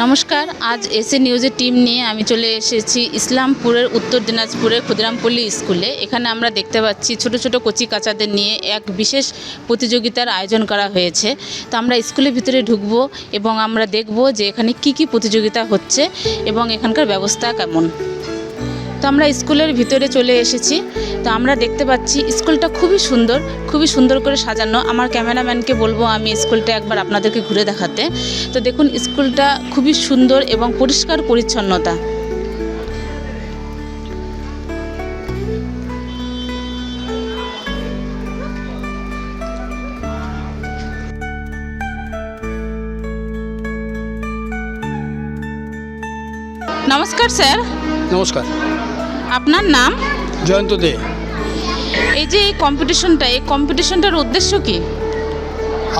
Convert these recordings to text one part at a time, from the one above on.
নমস্কার, আজ এসে নিউজের টিম নিয়ে আমি চলে এসেছি ইসলামপুরের উত্তর দিনাজপুরের ক্ষুদিরামপল্লী স্কুলে। এখানে আমরা দেখতে পাচ্ছি ছোট ছোট কচি কাচাদের নিয়ে এক বিশেষ প্রতিযোগিতার আয়োজন করা হয়েছে। তো আমরা স্কুলের ভিতরে ঢুকবো এবং আমরা দেখব যে এখানে কি কি প্রতিযোগিতা হচ্ছে এবং এখানকার ব্যবস্থা কেমন। তো আমরা স্কুলের ভিতরে চলে এসেছি। তো আমরা দেখতে পাচ্ছি স্কুলটা খুবই সুন্দর খুবই সুন্দর করে সাজানো। আমার ক্যামেরাম্যানকে বলব আমি স্কুলটা একবার আপনাদেরকে ঘুরে দেখাতে। তো দেখুন, স্কুলটা খুবই সুন্দর এবং পরিষ্কার পরিচ্ছন্নতা। নমস্কার, স্যার। নমস্কার। আপনার নাম? জয়ন্ত দে। এই যে এই কম্পিটিশনটা এই কম্পিটিশনটার উদ্দেশ্য কি?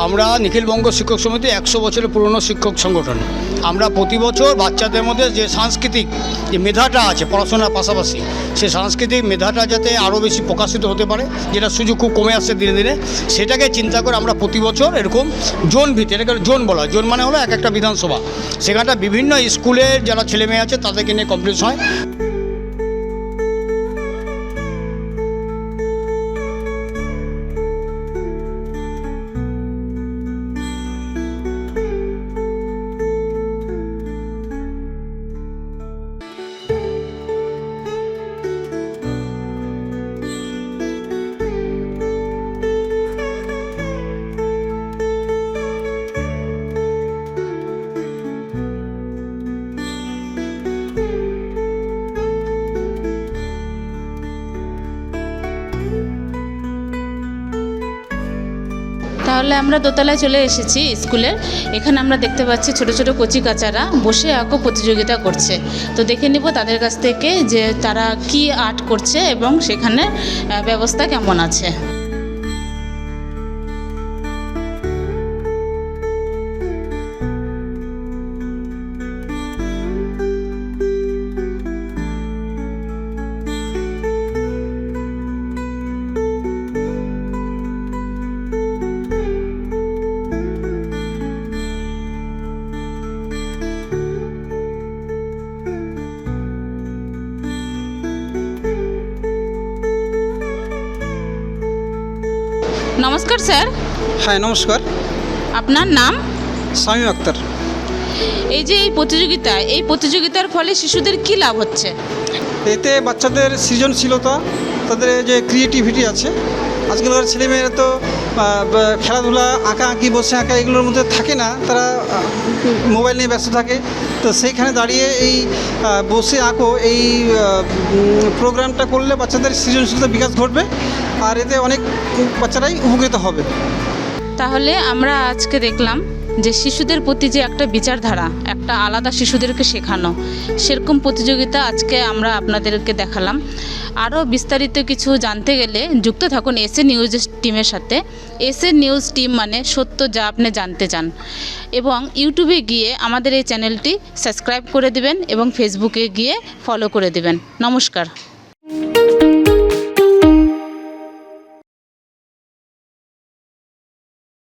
আমরা নিখিলবঙ্গ শিক্ষক সমিতি একশো বছরের পুরনো শিক্ষক সংগঠন। আমরা প্রতি বছর বাচ্চাদের মধ্যে যে সাংস্কৃতিক যে মেধাটা আছে পড়াশোনার পাশাপাশি সেই সাংস্কৃতিক মেধাটা যাতে আরও বেশি প্রকাশিত হতে পারে যেটা সুযোগ খুব কমে আসছে দিনে দিনে সেটাকে চিন্তা করে আমরা প্রতি বছর এরকম জোন ভিত্তি এটাকে জোন বলা হয়। জোন মানে হলো এক একটা বিধানসভা। সেখানটা বিভিন্ন স্কুলের যারা ছেলে মেয়ে আছে তাদেরকে নিয়ে কম্পিটিশন হয়। তাহলে আমরা দোতলায় চলে এসেছি স্কুলের। এখানে আমরা দেখতে পাচ্ছি ছোট ছোট কচি কাচারা বসে আঁকো প্রতিযোগিতা করছে। তো দেখে নিব তাদের কাছ থেকে যে তারা কি আর্ট করছে এবং সেখানে ব্যবস্থা কেমন আছে। নমস্কার স্যার। হ্যাঁ নমস্কার। আপনার নাম? সামিম আক্তার। এই যে এই প্রতিযোগিতা এই প্রতিযোগিতার ফলে শিশুদের কি লাভ হচ্ছে? এতে বাচ্চাদের সৃজনশীলতা তাদের যে ক্রিয়েটিভিটি আছে। আজকালকার ছেলেমেয়েরা তো খেলাধুলা আঁকা আঁকি বসে আঁকা এগুলোর মধ্যে থাকে না। তারা মোবাইল নিয়ে ব্যস্ত থাকে। তো সেইখানে দাঁড়িয়ে এই বসে আঁকো এই প্রোগ্রামটা করলে বাচ্চাদের সৃজনশীলতা বিকাশ ঘটবে। আর এতে অনেক বাচ্চারাই উপকৃত হবে। তাহলে আমরা আজকে দেখলাম যে শিশুদের প্রতি যে একটা বিচারধারা, একটা আলাদা শিশুদেরকে শেখানো, সেরকম প্রতিযোগিতা আজকে আমরা আপনাদেরকে দেখালাম। আরও বিস্তারিত কিছু জানতে গেলে যুক্ত থাকুন এসএ নিউজ টিমের সাথে। এস এসএ নিউজ টিম মানে সত্য যা আপনি জানতে চান। এবং ইউটিউবে গিয়ে আমাদের এই চ্যানেলটি সাবস্ক্রাইব করে দিবেন এবং ফেসবুকে গিয়ে ফলো করে দিবেন। নমস্কার।